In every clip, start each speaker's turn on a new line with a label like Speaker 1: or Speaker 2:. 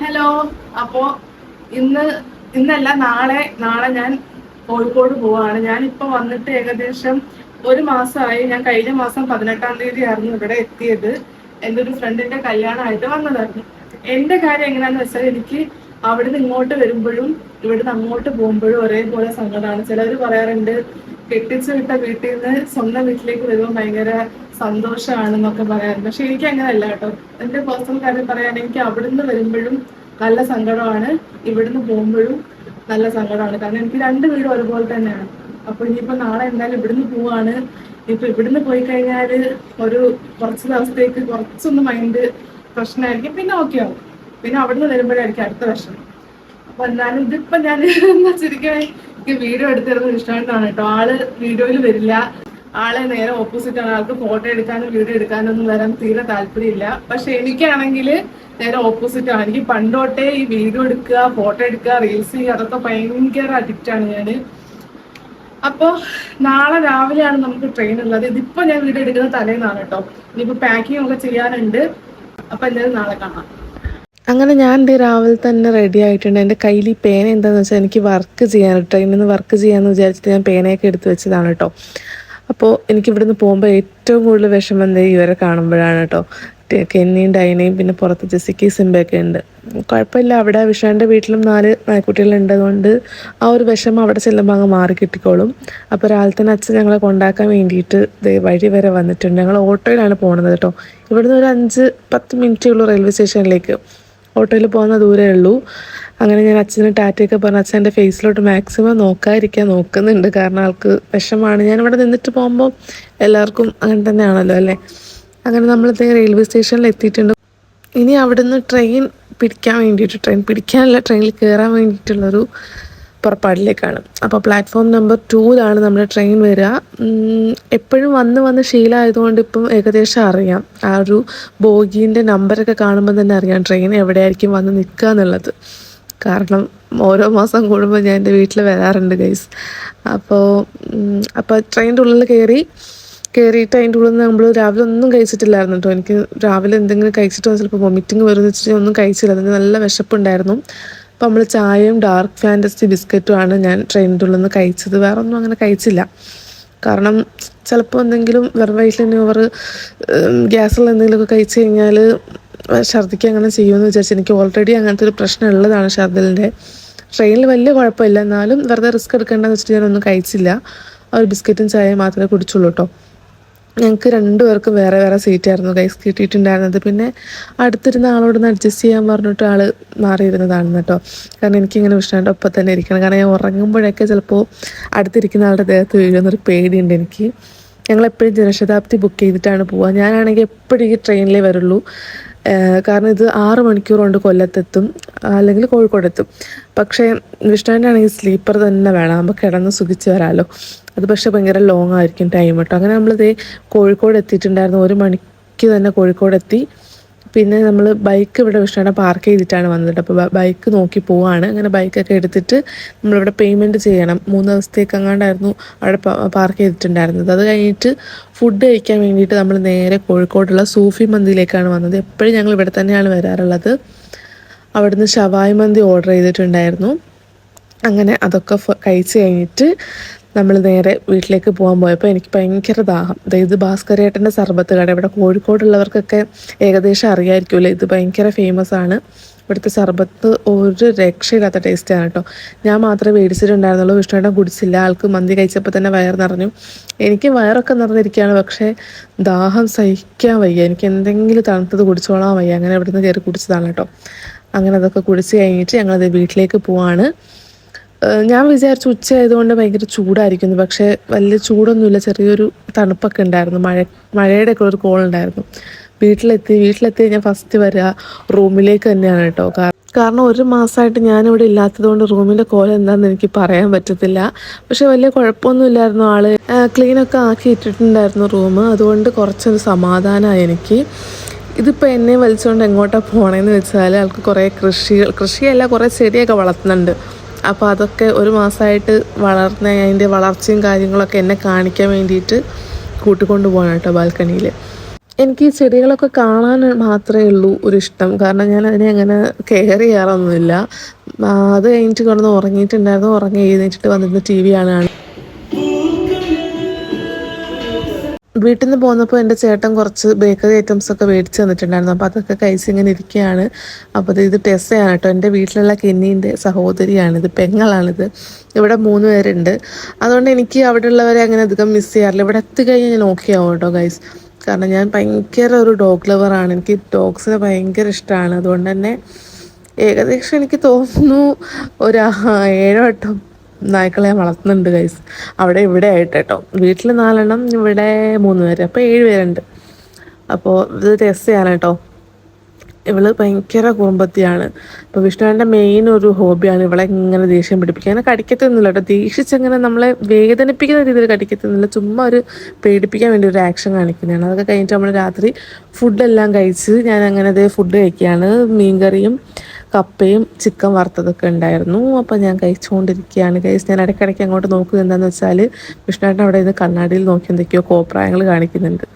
Speaker 1: Hello അപ്പോ ഇന്ന് ഇന്നല്ല നാളെ നാളെ ഞാൻ കോഴിക്കോട് പോവാണ്. ഞാൻ ഇപ്പൊ വന്നിട്ട് ഏകദേശം ഒരു മാസമായി ഞാൻ കഴിഞ്ഞ മാസം പതിനെട്ടാം തീയതി ആയിരുന്നു ഇവിടെ എത്തിയത്. എന്റെ ഒരു ഫ്രണ്ടിന്റെ കല്യാണമായിട്ട് വന്നതായിരുന്നു. എന്റെ കാര്യം എങ്ങനെയാന്ന് വെച്ചാൽ എനിക്ക് അവിടുന്ന് ഇങ്ങോട്ട് വരുമ്പോഴും ഇവിടുന്ന് അങ്ങോട്ട് പോകുമ്പോഴും ഒരേപോലെ സങ്കടമാണ്. ചിലർ പറയാറുണ്ട് കെട്ടിച്ചു വിട്ട വീട്ടിൽ നിന്ന് സ്വന്തം വീട്ടിലേക്ക് വരുമ്പോൾ ഭയങ്കര സന്തോഷമാണെന്നൊക്കെ പറയാറുണ്ട്. പക്ഷെ എനിക്ക് അങ്ങനെയല്ല കേട്ടോ. എന്റെ പേഴ്സണൽ കാര്യം പറയുകയാണെങ്കിൽ എനിക്ക് അവിടുന്ന് വരുമ്പോഴും നല്ല സങ്കടമാണ്. ഇവിടുന്ന് പോകുമ്പോഴും നല്ല സങ്കടമാണ്. കാരണം എനിക്ക് രണ്ട് വീടും ഒരുപോലെ തന്നെയാണ്. അപ്പൊ ഇനിയിപ്പോ നാളെ എന്തായാലും ഇവിടുന്ന് പോവാണ്. ഇപ്പൊ ഇവിടുന്ന് പോയി കഴിഞ്ഞാൽ ഒരു കുറച്ച് ദിവസത്തേക്ക് കുറച്ചൊന്ന് മൈൻഡ് പ്രശ്നമായിരിക്കും. പിന്നെ ഓക്കെ ആവും. പിന്നെ അവിടുന്ന് വരുമ്പോഴായിരിക്കും അടുത്ത പ്രശ്നം. അപ്പൊ എന്നാലും ഇതിപ്പോ ഞാൻ ശരിക്കും എനിക്ക് വീഡിയോ എടുത്തിരുന്നത് ഇഷ്ടമായിട്ടാണ് കേട്ടോ. ആൾ വീഡിയോയിൽ വരില്ല. ആളെ നേരെ ഓപ്പോസിറ്റ് ആണ്. ആൾക്ക് ഫോട്ടോ എടുക്കാനും വീഡിയോ എടുക്കാനും ഒന്നും വരാൻ തീരെ താല്പര്യമില്ല. പക്ഷെ എനിക്കാണെങ്കിൽ നേരെ ഓപ്പോസിറ്റ് ആണ്. എനിക്ക് പണ്ടോട്ടേ ഈ വീഡിയോ എടുക്കുക ഫോട്ടോ എടുക്കുക റീൽസ് ചെയ്യുക അതൊക്കെ ഭയങ്കര അഡിക്റ്റ് ആണ് ഞാൻ അപ്പോൾ നാളെ രാവിലെയാണ് നമുക്ക് ട്രെയിൻ ഉള്ളത്. ഇതിപ്പോൾ ഞാൻ വീഡിയോ എടുക്കുന്ന തലേന്നാണ് കേട്ടോ ഇനിയിപ്പോൾ പാക്കിംഗ് ഒക്കെ ചെയ്യാനുണ്ട്. അപ്പോൾ എന്തായാലും നാളെ കാണാം.
Speaker 2: അങ്ങനെ ഞാൻ രാവിലെ തന്നെ റെഡി ആയിട്ടുണ്ട്. എന്റെ കയ്യിൽ ഈ പേന എന്താണെന്ന് വെച്ചാൽ എനിക്ക് വർക്ക് ചെയ്യാൻ ട്രെയിനിൽ നിന്ന് വർക്ക് ചെയ്യാമെന്ന് വിചാരിച്ചിട്ട് ഞാൻ പേനയൊക്കെ എടുത്ത് വെച്ചതാണ് കേട്ടോ അപ്പോൾ എനിക്ക് ഇവിടുന്ന് പോകുമ്പോൾ ഏറ്റവും കൂടുതൽ വിഷമം ഇവരെ കാണുമ്പോഴാണ് കേട്ടോ കെന്നിയും ഡൈനയും പിന്നെ പുറത്ത് ജെസിക്കി സിംബയൊക്കെ ഉണ്ട്. കുഴപ്പമില്ല. അവിടെ വിഷാന്റെ വീട്ടിലും നാല് നായ്ക്കുട്ടികളുണ്ട് അതുകൊണ്ട് ആ ഒരു വിഷമം അവിടെ ചെല്ലുമ്പോൾ അങ്ങ് മാറി കിട്ടിക്കോളും. അപ്പോൾ രാവിലെ തന്നെ അച്ഛൻ ഞങ്ങളെ കൊണ്ടാക്കാൻ വേണ്ടിയിട്ട് വഴി വരെ വന്നിട്ടുണ്ട്. ഞങ്ങൾ ഓട്ടോയിലാണ് പോകുന്നത് കേട്ടോ ഇവിടുന്ന് ഒരു അഞ്ച് പത്ത് മിനിറ്റേ ഉള്ളൂ റെയിൽവേ സ്റ്റേഷനിലേക്ക്. ഓട്ടോയിൽ പോകുന്ന ദൂരമേ ഉള്ളൂ. അങ്ങനെ ഞാൻ അച്ഛന് ടാറ്റയൊക്കെ പറഞ്ഞ പറഞ്ഞ് അച്ഛന്റെ ഫേസിലോട്ട് മാക്സിമം നോക്കാതിരിക്കാൻ നോക്കുന്നുണ്ട്. കാരണം ആൾക്ക് വിഷമാണ്. ഞാൻ ഇവിടെ നിന്നിട്ട് പോകുമ്പോൾ എല്ലാവർക്കും അങ്ങനെ തന്നെയാണല്ലോ അല്ലേ? അങ്ങനെ നമ്മൾ റെയിൽവേ സ്റ്റേഷനിൽ എത്തിയിട്ടുണ്ട്. ഇനി അവിടുന്ന് ട്രെയിൻ പിടിക്കാൻ വേണ്ടിയിട്ട് ട്രെയിൻ പിടിക്കാനല്ല ട്രെയിനിൽ കയറാൻ വേണ്ടിയിട്ടുള്ളൊരു പുറപ്പാടിലേക്കാണ്. അപ്പോൾ പ്ലാറ്റ്ഫോം നമ്പർ ടൂലാണ് നമ്മുടെ ട്രെയിൻ വരിക. എപ്പോഴും വന്ന് വന്ന് ശീലമായതുകൊണ്ട് ഇപ്പം ഏകദേശം അറിയാം. ആ ഒരു ബോഗീന്റെ നമ്പറൊക്കെ കാണുമ്പോൾ തന്നെ അറിയാം ട്രെയിൻ എവിടെയായിരിക്കും വന്ന് നിൽക്കുക എന്നുള്ളത്. കാരണം ഓരോ മാസം കൂടുമ്പോൾ ഞാൻ എന്റെ വീട്ടിൽ വരാറുണ്ട് ഗൈസ് അപ്പോൾ അപ്പോൾ ട്രെയിനിന്റെ ഉള്ളിൽ കയറി കയറിയിട്ട് അതിന്റെ ഉള്ളിൽ നമ്മൾ രാവിലെ ഒന്നും കഴിച്ചിട്ടില്ലായിരുന്നു കേട്ടോ എനിക്ക് രാവിലെ എന്തെങ്കിലും കഴിച്ചിട്ട് ചിലപ്പോൾ വൊമിറ്റിംഗ് വരുമെന്ന് വെച്ചിട്ട് ഒന്നും കഴിച്ചില്ല. അതിന് നല്ല വിശപ്പുണ്ടായിരുന്നു. അപ്പോൾ നമ്മൾ ചായയും ഡാർക്ക് ഫാന്റസി ബിസ്ക്കറ്റുമാണ് ഞാൻ ട്രെയിനിന്റെ ഉള്ളിൽ നിന്ന് കഴിച്ചത്. വേറെ ഒന്നും അങ്ങനെ കഴിച്ചില്ല. കാരണം ചിലപ്പോൾ എന്തെങ്കിലും വെറും വയറ്റിൽ തന്നെ ഓവർ ഗ്യാസിൽ എന്തെങ്കിലുമൊക്കെ കഴിച്ച് കഴിഞ്ഞാൽ ഛർദ്ദിക്കുക അങ്ങനെ ചെയ്യുമെന്ന് വിചാരിച്ചു എനിക്ക് ഓൾറെഡി അങ്ങനത്തെ ഒരു പ്രശ്നം ഉള്ളതാണ് ഛർദിലിന്റെ. ട്രെയിനിൽ വലിയ കുഴപ്പമില്ല. എന്നാലും വെറുതെ റിസ്ക് എടുക്കേണ്ടെന്ന് വെച്ചിട്ട് ഞാനൊന്നും കഴിച്ചില്ല. ഒരു ബിസ്ക്കറ്റും ചായയും മാത്രമേ കുടിച്ചുള്ളൂ കേട്ടോ ഞങ്ങൾക്ക് രണ്ടുപേർക്കും വേറെ വേറെ സീറ്റ് ആയിരുന്നു ഗൈസ് കിട്ടിയിട്ടുണ്ടായിരുന്നത്. പിന്നെ അടുത്തിരുന്ന ആളോട് ഒന്ന് അഡ്ജസ്റ്റ് ചെയ്യാൻ പറഞ്ഞിട്ട് ആൾ മാറിയിരുന്നതാണ് കേട്ടോ കാരണം എനിക്കിങ്ങനെ വിഷ്ണുവിന്റെ ഒപ്പം തന്നെ ഇരിക്കണം. കാരണം ഞാൻ ഉറങ്ങുമ്പോഴൊക്കെ ചിലപ്പോൾ അടുത്തിരിക്കുന്ന ആളുടെ ദേഹത്ത് വീഴുമെന്നൊരു പേടിയുണ്ട് എനിക്ക്. ഞങ്ങൾ എപ്പോഴും ജനശതാബ്ദി ബുക്ക് ചെയ്തിട്ടാണ് പോവുക. ഞാനാണെങ്കിൽ എപ്പോഴും ഈ ട്രെയിനിലേ വരുള്ളൂ. കാരണം ഇത് ആറ് മണിക്കൂർ കൊണ്ട് കൊല്ലത്തെത്തും അല്ലെങ്കിൽ കോഴിക്കോടെത്തും. പക്ഷേ വിഷ്ണുവിന്റെ ആണെങ്കിൽ സ്ലീപ്പർ തന്നെ വേണം. നമുക്ക് കിടന്ന് സുഖിച്ച് വരാമല്ലോ അത് പക്ഷേ ഭയങ്കര ലോങ് ആയിരിക്കും ടൈം കേട്ടോ അങ്ങനെ നമ്മളിതേ കോഴിക്കോട് എത്തിയിട്ടുണ്ടായിരുന്നു. ഒരു മണിക്ക് തന്നെ കോഴിക്കോട് എത്തി പിന്നെ നമ്മൾ ബൈക്ക് ഇവിടെ വിഷ്ണുടെ പാർക്ക് ചെയ്തിട്ടാണ് വന്നത്. അപ്പോൾ ബൈക്ക് നോക്കി പോവാണ്. അങ്ങനെ ബൈക്കൊക്കെ എടുത്തിട്ട് നമ്മളിവിടെ പേയ്മെന്റ് ചെയ്യണം. മൂന്ന് ദിവസത്തേക്ക് അങ്ങാണ്ടായിരുന്നു അവിടെ പാർക്ക് ചെയ്തിട്ടുണ്ടായിരുന്നത്. അത് കഴിഞ്ഞിട്ട് ഫുഡ് കഴിക്കാൻ വേണ്ടിയിട്ട് നമ്മൾ നേരെ കോഴിക്കോടുള്ള സൂഫി മന്തിയിലേക്കാണ് വന്നത്. എപ്പോഴും ഞങ്ങൾ ഇവിടെ തന്നെയാണ് വരാറുള്ളത്. അവിടുന്ന് ഷവായ് മന്തി ഓർഡർ ചെയ്തിട്ടുണ്ടായിരുന്നു. അങ്ങനെ അതൊക്കെ കഴിച്ചു കഴിഞ്ഞിട്ട് നമ്മൾ നേരെ വീട്ടിലേക്ക് പോകാൻ പോയപ്പോൾ എനിക്ക് ഭയങ്കര ദാഹം. അതായത് ഭാസ്കരേട്ടന്റെ സർബത്ത് കട. ഇവിടെ കോഴിക്കോടുള്ളവർക്കൊക്കെ ഏകദേശം അറിയാമായിരിക്കുമല്ലോ ഇത് ഭയങ്കര ഫേമസ് ആണ്. ഇവിടുത്തെ സർബത്ത് ഒരു രക്ഷയില്ലാത്ത ടേസ്റ്റാണ് കേട്ടോ. ഞാൻ മാത്രമേ മേടിച്ചിട്ടുണ്ടായിരുന്നുള്ളൂ. വിഷ്ണുവേട്ടൻ കുടിച്ചില്ല. ആൾക്ക് മന്തി കഴിച്ചപ്പോൾ തന്നെ വയർ നിറഞ്ഞു. എനിക്ക് വയറൊക്കെ നിറഞ്ഞിരിക്കുകയാണ്. പക്ഷേ ദാഹം സഹിക്കാൻ വയ്യ. എനിക്ക് എന്തെങ്കിലും തണുത്തത് കുടിച്ചോളാൻ വയ്യ. അങ്ങനെ ഇവിടുന്ന് കയറി കുടിച്ചതാണ് കേട്ടോ. അങ്ങനെ അതൊക്കെ കുടിച്ച് കഴിഞ്ഞിട്ട് ഞങ്ങളത് വീട്ടിലേക്ക് പോവാണ്. ഞാൻ വിചാരിച്ചു ഉച്ച ആയതുകൊണ്ട് ഭയങ്കര ചൂടായിരിക്കുന്നു. പക്ഷേ വലിയ ചൂടൊന്നുമില്ല. ചെറിയൊരു തണുപ്പൊക്കെ ഉണ്ടായിരുന്നു. മഴ മഴയുടെ ഒക്കെ ഒരു കോൾ ഉണ്ടായിരുന്നു. വീട്ടിലെത്തി വീട്ടിലെത്തി ഞാൻ ഫസ്റ്റ് വരിക റൂമിലേക്ക് തന്നെയാണ് കേട്ടോ. കാരണം ഒരു മാസമായിട്ട് ഞാനിവിടെ ഇല്ലാത്തതുകൊണ്ട് റൂമിന്റെ കോല എന്താണെന്ന് എനിക്ക് പറയാൻ പറ്റത്തില്ല. പക്ഷെ വലിയ കുഴപ്പമൊന്നുമില്ലായിരുന്നു ആൾ ക്ലീനൊക്കെ ആക്കി ഇട്ടിട്ടുണ്ടായിരുന്നു റൂം. അതുകൊണ്ട് കുറച്ചൊരു സമാധാനമായി എനിക്ക്. ഇതിപ്പോൾ എന്നെ വലിച്ചുകൊണ്ട് എങ്ങോട്ടാണ് പോകണമെന്ന് വെച്ചാൽ ആൾക്ക് കുറേ കൃഷികൾ കൃഷിയല്ല കുറേ ചെടിയൊക്കെ വളർത്തുന്നുണ്ട്. അപ്പോൾ അതൊക്കെ ഒരു മാസമായിട്ട് വളർന്ന അതിന്റെ വളർച്ചയും കാര്യങ്ങളൊക്കെ എന്നെ കാണിക്കാൻ വേണ്ടിയിട്ട് കൂട്ടിക്കൊണ്ട് പോകണം കേട്ടോ ബാൽക്കണിയിൽ
Speaker 3: എനിക്ക് ഈ ചെടികളൊക്കെ കാണാൻ മാത്രമേ ഉള്ളൂ ഒരു ഇഷ്ടം. കാരണം ഞാൻ അതിനെ അങ്ങനെ കെയർ ചെയ്യാറൊന്നുമില്ല. അത് കഴിഞ്ഞിട്ട് കിടന്ന് ഉറങ്ങിയിട്ടുണ്ടായിരുന്നു. ഉറങ്ങി എഴുന്നേറ്റിട്ട് വന്നിരുന്ന് ടി വി കാണുകയാണ് വീട്ടിൽ നിന്ന് പോന്നപ്പോൾ എന്റെ ചേട്ടൻ കുറച്ച് ബേക്കറി ഐറ്റംസ് ഒക്കെ മേടിച്ച് തന്നിട്ടുണ്ടായിരുന്നു. അപ്പോൾ അതൊക്കെ കഴിച്ച് ഇങ്ങനെ ഇരിക്കുകയാണ്. അപ്പോൾ ഇത് ടെസ്റ്റ് ടെസ്സയാണ് കേട്ടോ. എന്റെ വീട്ടിലുള്ള കെന്നീന്റെ സഹോദരിയാണിത്. പെങ്ങളാണിത്. ഇവിടെ മൂന്ന് പേരുണ്ട്. അതുകൊണ്ട് എനിക്ക് അവിടെ ഉള്ളവരെ അങ്ങനെ അധികം മിസ് ചെയ്യാറില്ല. ഇവിടെ എത്തിക്കഴിഞ്ഞാൽ ഞാൻ ഓക്കെ ആവും കേട്ടോ ഗൈസ് കാരണം ഞാൻ ഭയങ്കര ഒരു ഡോഗ് ലവറാണ് എനിക്ക് ഡോഗ്സിനെ ഭയങ്കര ഇഷ്ടമാണ് അതുകൊണ്ട് തന്നെ ഏകദേശം എനിക്ക് തോന്നുന്നു ഒരു ഏഴോ എട്ടോ നായ്ക്കളെ വളർത്തുന്നുണ്ട് ഗൈസ് അവിടെ ഇവിടെ ആയിട്ട് കേട്ടോ വീട്ടിൽ നാലെണ്ണം ഇവിടെ മൂന്ന് പേര്. അപ്പോൾ ഏഴ് പേരുണ്ട്. അപ്പോൾ ഇത് ടെസ്റ്റ് ചെയ്യാൻ കേട്ടോ ഇവൾ ഭയങ്കര കുറുമ്പത്തിയാണ്. അപ്പോൾ വിഷ്ണുവിന്റെ മെയിൻ ഒരു ഹോബിയാണ് ഇവളെ ഇങ്ങനെ ദേഷ്യം പിടിപ്പിക്കുക. അങ്ങനെ കടിക്കത്തൊന്നുമില്ല കേട്ടോ ദേഷിച്ചങ്ങനെ നമ്മളെ വേദനിപ്പിക്കുന്ന രീതിയിൽ കടിക്കത്തൊന്നുമില്ല. ചുമ്മാ ഒരു പേടിപ്പിക്കാൻ വേണ്ടി ഒരു ആക്ഷൻ കാണിക്കുന്നതാണ്. അതൊക്കെ കഴിഞ്ഞിട്ട് നമ്മൾ രാത്രി ഫുഡെല്ലാം കഴിച്ച് ഞാൻ അങ്ങനെ ഫുഡ് കഴിക്കുകയാണ്. മീൻകറിയും കപ്പയും ചിക്കൻ വറുത്തതൊക്കെ ഉണ്ടായിരുന്നു. അപ്പോൾ ഞാൻ കഴിച്ചുകൊണ്ടിരിക്കുകയാണ്. കഴിച്ച് ഞാൻ ഇടയ്ക്കിടയ്ക്ക് അങ്ങോട്ട് നോക്കുക എന്താണെന്ന് വെച്ചാൽ വിഷ്ണുവേട്ടൻ അവിടെ നിന്ന് കണ്ണാടിയിൽ നോക്കി എന്തൊക്കെയോ കോപ്രായങ്ങൾ കാണിക്കുന്നുണ്ട്.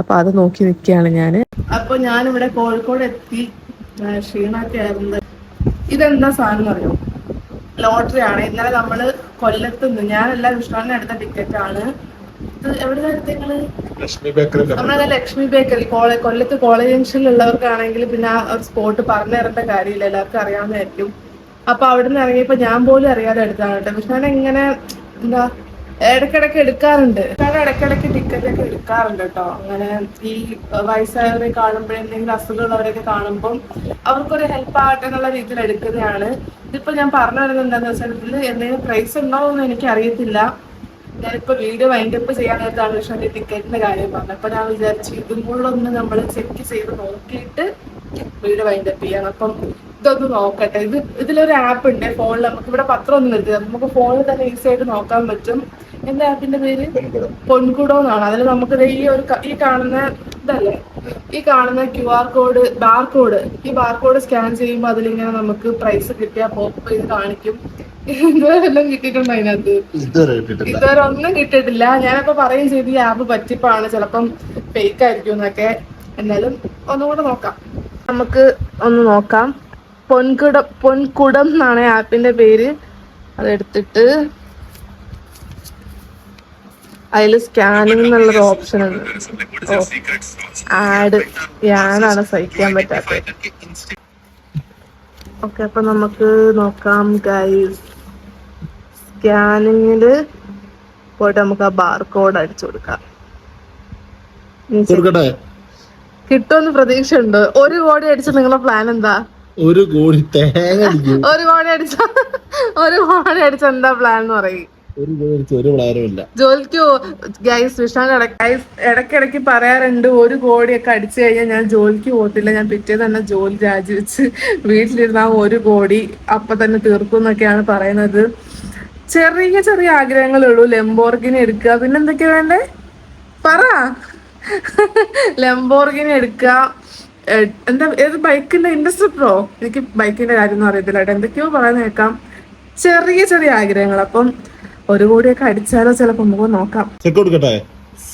Speaker 3: അപ്പോൾ അത് നോക്കി നിൽക്കുകയാണ് ഞാൻ
Speaker 2: അപ്പോൾ ഞാനിവിടെ കോഴിക്കോട് എത്തി. ക്ഷീണമൊക്കെ ആയിരുന്നു. ഇതെന്താ സാധനം അറിയോ? ലോട്ടറി ആണ് ഇന്നലെ നമ്മൾ കൊല്ലത്ത് നിന്ന് ഞാനല്ല വിഷ്ണുവിനെ എടുത്ത ടിക്കറ്റ് നമ്മളെ ലക്ഷ്മി ബേക്കറി കൊല്ലത്ത് കോളേജ് ജംഗ്ഷനിലുള്ളവർക്കാണെങ്കിൽ പിന്നെ ആ സ്പോട്ട് പറഞ്ഞു തരേണ്ട കാര്യമില്ല. എല്ലാവർക്കും അറിയാവുന്നതായിരിക്കും. അപ്പൊ അവിടെ നിന്ന് ഇറങ്ങിയപ്പോ ഞാൻ പോലും അറിയാതെ എടുത്താണ് കേട്ടോ. പക്ഷെ ഞാൻ ഇങ്ങനെ എന്താ ഇടക്കിടക്ക് എടുക്കാറുണ്ട്. ഞാൻ ഇടക്കിടക്ക് ടിക്കറ്റ് ഒക്കെ എടുക്കാറുണ്ട് കേട്ടോ. അങ്ങനെ ഈ വയസ്സായവരെ കാണുമ്പോൾ എന്തെങ്കിലും അസുഖമുള്ളവരൊക്കെ കാണുമ്പോൾ അവർക്കൊരു ഹെൽപ്പ് ആകട്ടെ എന്നുള്ള രീതിയിൽ എടുക്കുന്നതാണ്. ഇതിപ്പോ ഞാൻ പറഞ്ഞു വരുന്നത് എന്താണെന്ന് വെച്ചാൽ ഇതിൽ എന്തെങ്കിലും പ്രൈസ് ഉണ്ടോ എന്ന് എനിക്ക് അറിയത്തില്ല ഞാനിപ്പോ വീഡിയോ വൈൻഡപ്പ് ചെയ്യാൻ നേരത്താണ് വിഷ്ണുവിന്റെ ടിക്കറ്റിന്റെ കാര്യം പറഞ്ഞത് അപ്പൊ ഞാൻ വിചാരിച്ചു ഇതും കൂടെ ഒന്ന് നമ്മൾ ചെക്ക് ചെയ്ത് നോക്കിയിട്ട് വീഡിയോ വൈൻഡപ്പ് ചെയ്യണം. അപ്പം ഇതൊന്ന് നോക്കട്ടെ. ഇത് ഇതിലൊരു ആപ്പ് ഉണ്ട്. ഫോണിൽ നമുക്ക് ഇവിടെ പത്രം ഒന്നും വരുത്തില്ല. നമുക്ക് ഫോണിൽ തന്നെ ഈസി ആയിട്ട് നോക്കാൻ പറ്റും. എന്താ ആപ്പിന്റെ പേര്? പൊൻകുടോ. എന്നാണ്. അതിൽ നമുക്ക് ഈ ഒരു ഈ കാണുന്ന ഇതല്ലേ? ഈ കാണുന്ന Q R code bar code ഈ ബാർ കോഡ് സ്കാൻ ചെയ്യുമ്പോൾ അതിലിങ്ങനെ നമുക്ക് പ്രൈസ് കിട്ടിയാൽ പോപ്പ് ചെയ്ത് കാണിക്കും. ഇതുവരെ എല്ലാം കിട്ടിയിട്ടുണ്ടോ അതിനകത്ത്?
Speaker 1: ഇതുവരെ കിട്ടിയിട്ടില്ല.
Speaker 2: ഇതുവരെ ഒന്നും കിട്ടിയിട്ടില്ല. ഞാനപ്പോ പറയും ചെയ്ത് ഈ ആപ്പ് പറ്റിപ്പാണ് ചിലപ്പം ഫേക്ക് ആയിരിക്കും എന്നൊക്കെ. എന്നാലും ഒന്നുകൂടെ നോക്കാം. നമുക്ക് ഒന്ന് നോക്കാം. പൊൻകുടം പൊൻകുടം എന്നാണ് ആപ്പിന്റെ പേര്. അതെടുത്തിട്ട് അതിൽ സ്കാനിങ് എന്നുള്ളൊരു ഓപ്ഷൻ ഉണ്ട്. ആഡ് ഞാനാണ് സഹിക്കാൻ പറ്റാത്തത്. ഓക്കെ അപ്പൊ നമുക്ക് നോക്കാം ഗൈസ്. സ്കാനിങ്ങിൽ പോയിട്ട് നമുക്ക് ആ ബാർകോഡ് അടിച്ചു കൊടുക്കാം. കിട്ടുമെന്ന് പ്രതീക്ഷ ഉണ്ട് ഒരു കോടി അടിച്ച നിങ്ങളുടെ പ്ലാൻ എന്താ?
Speaker 1: ഒരു കോടി തേങ്ങ
Speaker 2: ഒരു കോടി അടിച്ച ഒരു കോടി അടിച്ച എന്താ പ്ലാൻ എന്ന് പറയും. ജോലിക്ക്? ഗൈസ് വിഷാൻ ഇടയ്ക്കിടയ്ക്ക് പറയാറുണ്ട് ഒരു കോടിയൊക്കെ അടിച്ചു കഴിഞ്ഞാൽ ഞാൻ ജോലിക്ക് പോകത്തില്ല. ഞാൻ പിറ്റേ തന്നെ ജോലി രാജിവെച്ച് വീട്ടിലിരുന്ന ഒരു കോടി അപ്പൊ തന്നെ തീർക്കും എന്നൊക്കെയാണ് പറയുന്നത്. ചെറിയ ചെറിയ ആഗ്രഹങ്ങളേ ഉള്ളൂ ലെംബോർഗിനി എടുക്കുക. പിന്നെ എന്തൊക്കെയാ വേണ്ടേ? പറ. ലെംബോർഗിനി എടുക്കുക. എന്താ ഏത് ബൈക്കിന്റെ ഇൻഡസ്ട്രിപ്റ്റോ എനിക്ക് ബൈക്കിന്റെ കാര്യം ഒന്നും അറിയത്തില്ല കേട്ടോ. എന്തൊക്കെയോ പറയാൻ കേൾക്കാം. ചെറിയ ചെറിയ ആഗ്രഹങ്ങൾ. അപ്പം ഒരു കോടിയൊക്കെ അടിച്ചാലോ ചിലപ്പോ നമുക്ക് നോക്കാം.
Speaker 1: ചെക്ക് കൊടുക്കട്ടെ?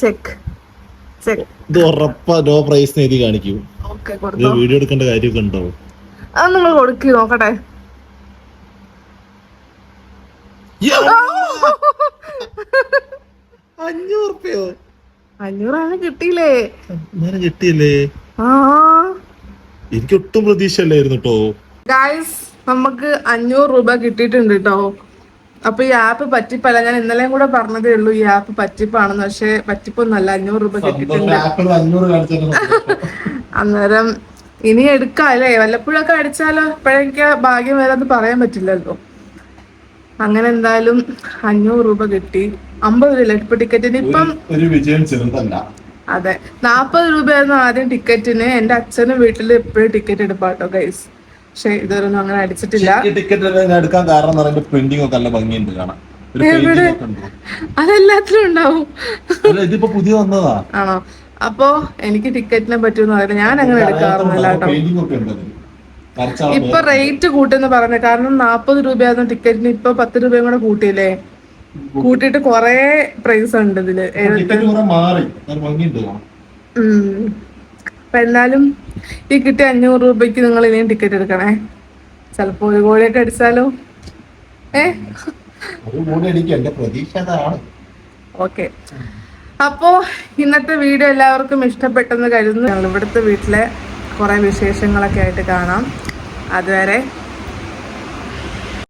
Speaker 2: ചെക്ക് ചെക്ക്
Speaker 1: ഇത് ഉറപ്പാ നോ പ്രൈസ് എഴുതി കാണിക്കൂ.
Speaker 2: ഓക്കെ
Speaker 1: വീഡിയോ എടുക്കേണ്ട കാര്യമൊക്കെ ഉണ്ടോ?
Speaker 2: അത് നിങ്ങൾ കൊടുക്കി നോക്കട്ടെ.
Speaker 1: അഞ്ഞൂറ് റുപ്യോ
Speaker 2: അഞ്ഞൂറാണ് കിട്ടിയില്ലേ?
Speaker 1: അന്നേരം കിട്ടിയില്ലേ? എനിക്ക് ഒട്ടും പ്രതീക്ഷയല്ലായിരുന്നു കേട്ടോ
Speaker 2: ഗായ്സ് നമുക്ക് അഞ്ഞൂറ് രൂപ കിട്ടിയിട്ടുണ്ട് കേട്ടോ അപ്പൊ ഈ ആപ്പ് പറ്റിപ്പല്ല. ഞാൻ ഇന്നലെയും കൂടെ പറഞ്ഞതേ ഉള്ളൂ ഈ ആപ്പ് പറ്റിപ്പാണെന്ന്. പക്ഷെ പറ്റിപ്പൊന്നല്ല അഞ്ഞൂറ് രൂപ കിട്ടിയിട്ടുണ്ട്. അന്നേരം ഇനി എടുക്കാം അല്ലേ? വല്ലപ്പോഴൊക്കെ അടിച്ചാലോ? ഇപ്പോഴെനിക്ക് ഭാഗ്യം വരാന്ന് പറയാൻ പറ്റില്ലല്ലോ. അങ്ങനെ എന്തായാലും അഞ്ഞൂറ് രൂപ കിട്ടി. അമ്പത് രൂപ ഇപ്പൊ ടിക്കറ്റിന് ഇപ്പം
Speaker 1: ഒരു വിജയം ചെറുതല്ല.
Speaker 2: അതെ. നാപ്പത് രൂപയായിരുന്നു ആദ്യം ടിക്കറ്റിന്. എന്റെ അച്ഛനും വീട്ടിൽ എപ്പോഴും ടിക്കറ്റ് എടുപ്പാട്ടോ ഗൈസ് പക്ഷെ ഇതൊന്നും അങ്ങനെ അടിച്ചിട്ടില്ല.
Speaker 1: ടിക്കറ്റ് എടുക്കാൻ കാരണം പ്രിന്റിംഗ് ഒക്കെ നല്ല ഭംഗിയുണ്ട് കാണാൻ.
Speaker 2: അതെല്ലാത്തിലും ഉണ്ടാവും.
Speaker 1: ഇതിപ്പോ പുതിയ വന്നതാ.
Speaker 2: ആണോ? അപ്പോ എനിക്ക് ടിക്കറ്റിനെ പറ്റുമെന്ന് അറിയില്ല. ഞാൻ അങ്ങനെ എടുക്കാറൊന്നുമില്ല കേട്ടോ. ഇപ്പൊ റേറ്റ് കൂട്ടെന്ന് പറഞ്ഞു. കാരണം നാപ്പത് രൂപയായിരുന്നു ടിക്കറ്റിന്. ഇപ്പൊ പത്ത് രൂപയും കൂടെ കൂട്ടിയില്ലേ? കൂട്ടിയിട്ട് കൊറേ പ്രൈസ് ഉണ്ട് ഇതിൽ. അപ്പൊ എന്നാലും ഈ കിട്ടിയ അഞ്ഞൂറ് രൂപയ്ക്ക് നിങ്ങൾ ഇനിയും ടിക്കറ്റ് എടുക്കണേ. ചിലപ്പോ ഒരു കോടിയൊക്കെ അടിച്ചാലോ? ഏ? ഓക്കെ. അപ്പോ ഇന്നത്തെ വീഡിയോ എല്ലാവർക്കും ഇഷ്ടപ്പെട്ടെന്ന് കരുതുന്നു. ഇവിടുത്തെ വീട്ടിലെ കുറെ വിശേഷങ്ങളൊക്കെ ആയിട്ട് കാണാം. അതുവരെ